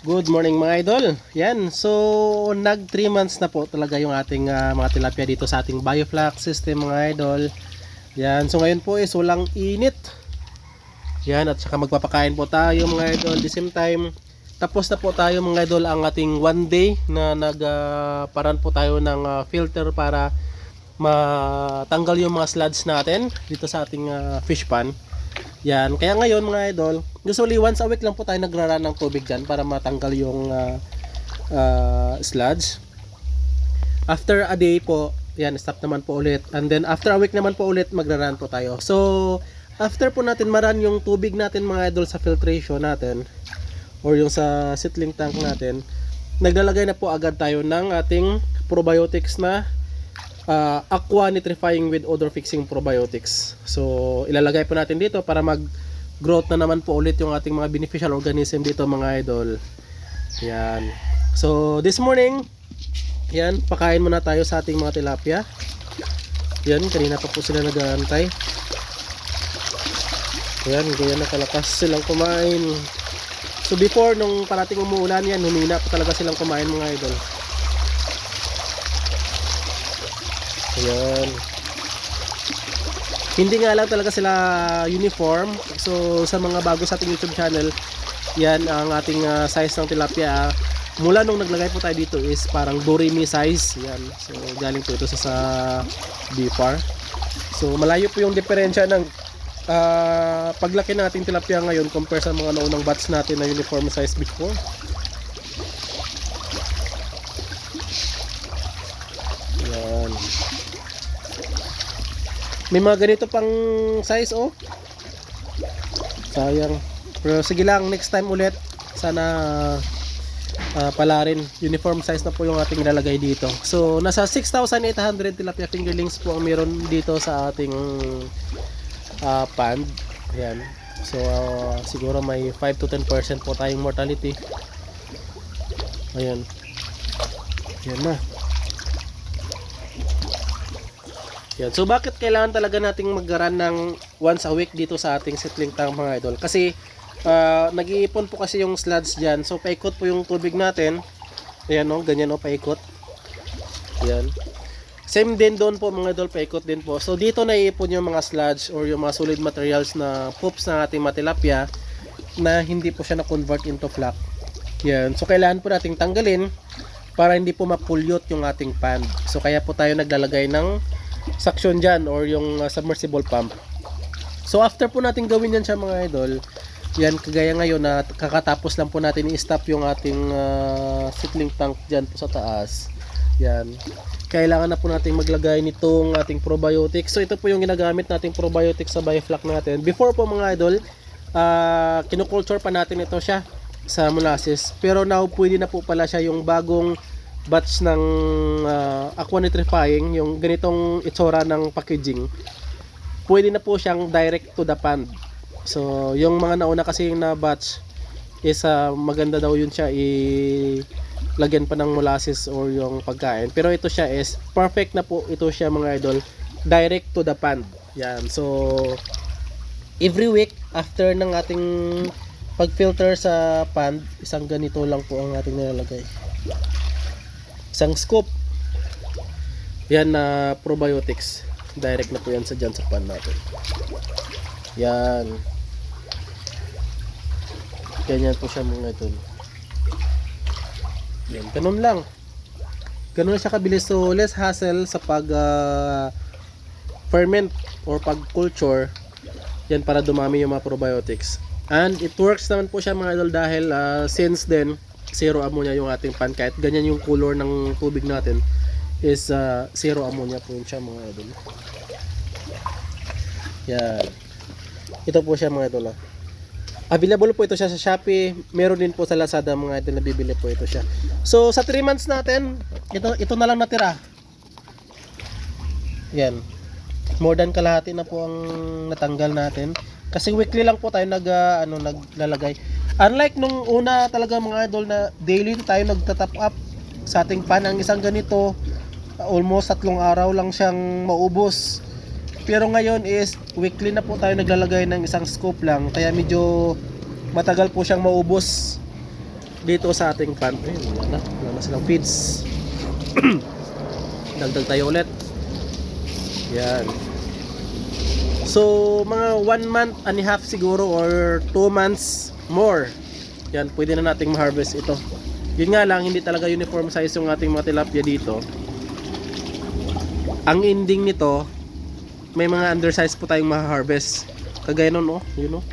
Good morning mga idol. Yan, so nag 3 months na po talaga yung ating ah, mga tilapia dito sa ating bioflux system mga idol. Yan, so ngayon po is walang init. Yan, at saka magpapakain po tayo mga idol. The same time, tapos na po tayo mga idol ang ating one day na nagparan po tayo ng ah, filter para matanggal yung mga sludge natin dito sa ating ah, fish pan. Yan. Kaya ngayon mga idol, usually once a week lang po tayo nagraran ng tubig dyan para matanggal yung uh, uh, sludge. After a day po, yan, stop naman po ulit. And then after a week naman po ulit, magraran po tayo. So, after po natin maran yung tubig natin mga idol sa filtration natin, or yung sa settling tank natin, naglalagay na po agad tayo ng ating probiotics na uh, aqua nitrifying with odor fixing probiotics. So, ilalagay po natin dito para mag growth na naman po ulit yung ating mga beneficial organism dito mga idol. Yan. So, this morning, yan, pakain muna tayo sa ating mga tilapia. Yan, kanina pa po sila nag-aantay. Yan, ganyan na kalakas silang kumain. So, before, nung parating umuulan yan, humina pa talaga silang kumain mga idol. Ayan. Hindi nga lang talaga sila uniform. So sa mga bago sa ating YouTube channel, yan ang ating ah, size ng tilapia. Mula nung naglagay po tayo dito is parang doremi size. Yan. So galing po ito sa, sa BFAR. So malayo po yung diferensya ng ah, paglaki nating tilapia ngayon compare sa mga naunang batch natin na uniform size before. May mga ganito pang size oh. Sayang. Pero sige lang, next time ulit. Sana ah, pala rin. Uniform size na po yung ating ilalagay dito. So, nasa 6,800 tilapia fingerlings po ang meron dito sa ating ah, pond. Ayan. So, ah, siguro may 5 to 10% po tayong mortality. Ayan. Yan na. Yan. So bakit kailangan talaga nating mag-run ng once a week dito sa ating settling tank mga idol? Kasi uh, nag-iipon po kasi yung sludge diyan. So paikot po yung tubig natin. Ayan no, ganyan no, paikot. Yan. Same din doon po mga idol, paikot din po. So dito naiipon yung mga sludge or yung mga solid materials na poops ng ating matilapia na hindi po siya na-convert into flak. Yan. So kailangan po nating tanggalin para hindi po ma-pollute yung ating pond. So kaya po tayo naglalagay ng suction dyan or yung uh, submersible pump. So after po natin gawin yan siya mga idol, yan kagaya ngayon na kakatapos lang po natin i-stop yung ating uh, settling tank dyan po sa taas. Yan. Kailangan na po natin maglagay nitong ating probiotics. So ito po yung ginagamit nating probiotics sa bioflak natin. Before po mga idol, uh, kinukulture pa natin ito siya sa molasses. Pero now pwede na po pala siya yung bagong batch ng uh, aqua nitrifying, yung ganitong itsura ng packaging. Pwede na po siyang direct to the pond. So, yung mga nauna kasi na batch is uh, maganda daw yun siya i lagyan pa ng molasses or yung pagkain. Pero ito siya is perfect na po ito siya mga idol direct to the pond. Yan. So every week after ng ating pag-filter sa pond, isang ganito lang po ang ating nilalagay. Isang scoop. Yan na probiotics. Direct na po yan sa dyan sa pond natin. Yan. Ganyan po siya mga idol. Yan, ganun lang. Ganun siya kabilis. So, less hassle sa pag ah, ferment or pag culture. Yan para dumami yung mga probiotics. And it works naman po siya mga idol dahil ah, since then, zero ammonia yung ating pan. Kahit ganyan yung color ng tubig natin is ah, zero ammonia po yun siya mga idol. Yan. Ito po siya mga idol. ah. Available po ito siya sa Shopee. Meron din po sa Lazada mga idol na bibili po ito siya. So sa 3 months natin, ito ito na lang natira. Yan. More than kalahati na po ang natanggal natin. Kasi weekly lang po tayo nag ah, ano naglalagay. Unlike nung una talaga mga idol na daily tayo nagta-top up sa ating pan ang isang ganito almost tatlong araw lang siyang maubos. Pero ngayon is weekly na po tayo naglalagay ng isang scoop lang kaya medyo matagal po siyang maubos. dito sa ating pan. Ayun, wala na. Wala na silang feeds. Dagdag tayo ulit. Yan. So, mga 1 month and a half siguro or 2 months more. Yan, pwede na nating ma-harvest ito. Yun nga lang, hindi talaga uniform size yung ating mga tilapia dito. Ang ending nito, may mga undersize po tayong ma-harvest. Kagaya nun, oh. Yun, oh.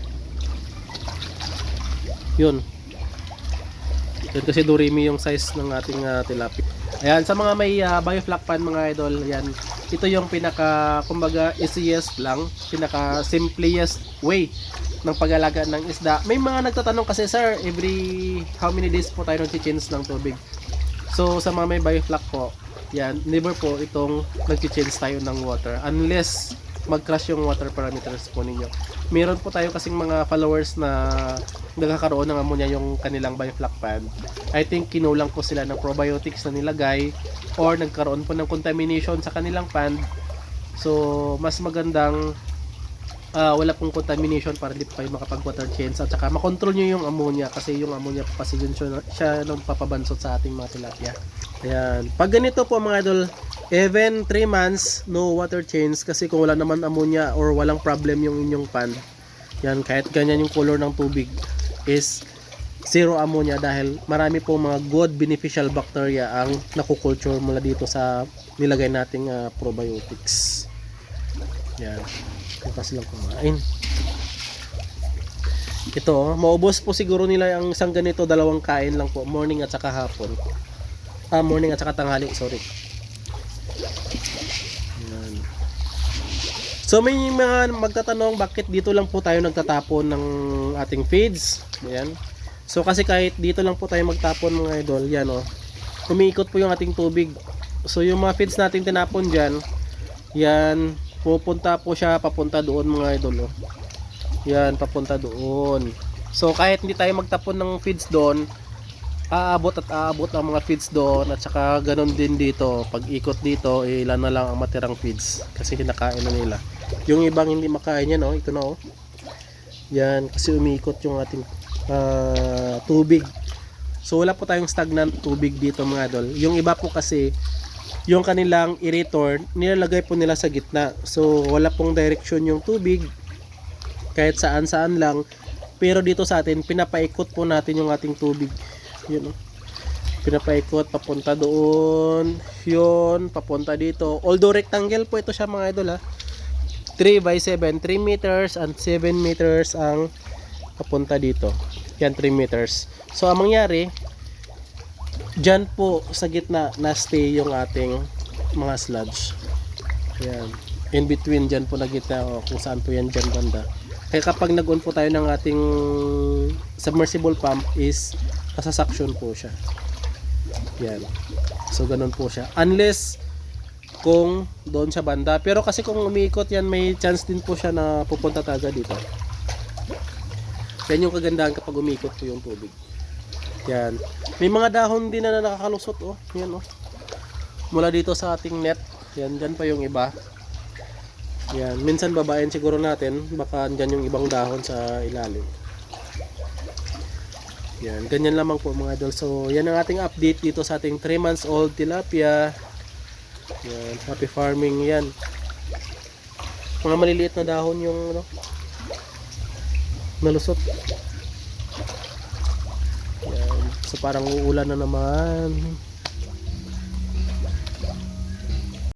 Yun. Yan kasi durimi yung size ng ating uh, tilapia. Ayan, sa mga may uh, biofloc pan mga idol, yan. Ito yung pinaka, kumbaga, easiest lang, pinaka simplest way ng pag-alaga ng isda. May mga nagtatanong kasi, sir, every how many days po tayo nag-change ng tubig? So, sa mga may biofloc po, yan, never po itong nag-change tayo ng water unless mag-crash yung water parameters po ninyo. Meron po tayo kasing mga followers na nagkakaroon ng ammonia yung kanilang biofloc pan. I think kinulang po sila ng probiotics na nilagay or nagkaroon po ng contamination sa kanilang pan. So, mas magandang ah, wala pong contamination para hindi pa kayo makapag-water change at saka makontrol nyo yung ammonia kasi yung ammonia po kasi yun siya, siya papabansot sa ating mga tilapia. Ayan. Pag ganito po mga idol, even 3 months, no water change kasi kung wala naman ammonia or walang problem yung inyong pan, yan, kahit ganyan yung color ng tubig is zero ammonia dahil marami po mga good beneficial bacteria ang nakukulture mula dito sa nilagay nating ah, probiotics. Yan. Ito silang kumain. Ito, oh, maubos po siguro nila ang isang ganito, dalawang kain lang po, morning at saka hapon. Ah, morning at saka tanghali, sorry. So may mga magtatanong bakit dito lang po tayo nagtatapon ng ating feeds. Ayan. So kasi kahit dito lang po tayo magtapon mga idol, yan oh. Umiikot po yung ating tubig. So yung mga feeds natin tinapon diyan, yan pupunta po siya papunta doon mga idol oh. Yan papunta doon. So kahit hindi tayo magtapon ng feeds doon, aabot at aabot ang mga feeds doon at saka ganun din dito pag ikot dito eh, ilan na lang ang matirang feeds kasi kinakain na nila yung ibang hindi makain yan oh, ito na oh. Yan kasi umiikot yung ating ah, tubig. So wala po tayong stagnant tubig dito mga idol. Yung iba po kasi yung kanilang irritor nilalagay po nila sa gitna. So wala pong direction yung tubig kahit saan saan lang. Pero dito sa atin pinapaikot po natin yung ating tubig. Yun oh. pinapaikot papunta doon. Yun papunta dito. Although rectangle po ito siya mga idol ha 3 by 7 3 meters and 7 meters ang papunta dito. Yan 3 meters. So ang mangyari dyan po sa gitna na stay yung ating mga sludge. Yan in between dyan po na gitna o kung saan po yan dyan banda. Kaya kapag nag-on po tayo ng ating submersible pump is nasa po siya. Yan so ganun po siya. Unless kung doon sa banda. Pero kasi kung umiikot yan may chance din po siya na pupunta talaga dito. Yan yung kagandahan kapag umiikot po yung tubig. Yan. May mga dahon din na nakakalusot oh. Yan oh. Mula dito sa ating net. Yan dyan pa yung iba. Yan. Minsan babain siguro natin. Baka dyan yung ibang dahon sa ilalim. Yan, ganyan lamang po mga idol. So, yan ang ating update dito sa ating 3 months old tilapia. Yan, happy farming yan. Mga maliliit na dahon yung ano, nalusot. Yan, so parang uulan na naman.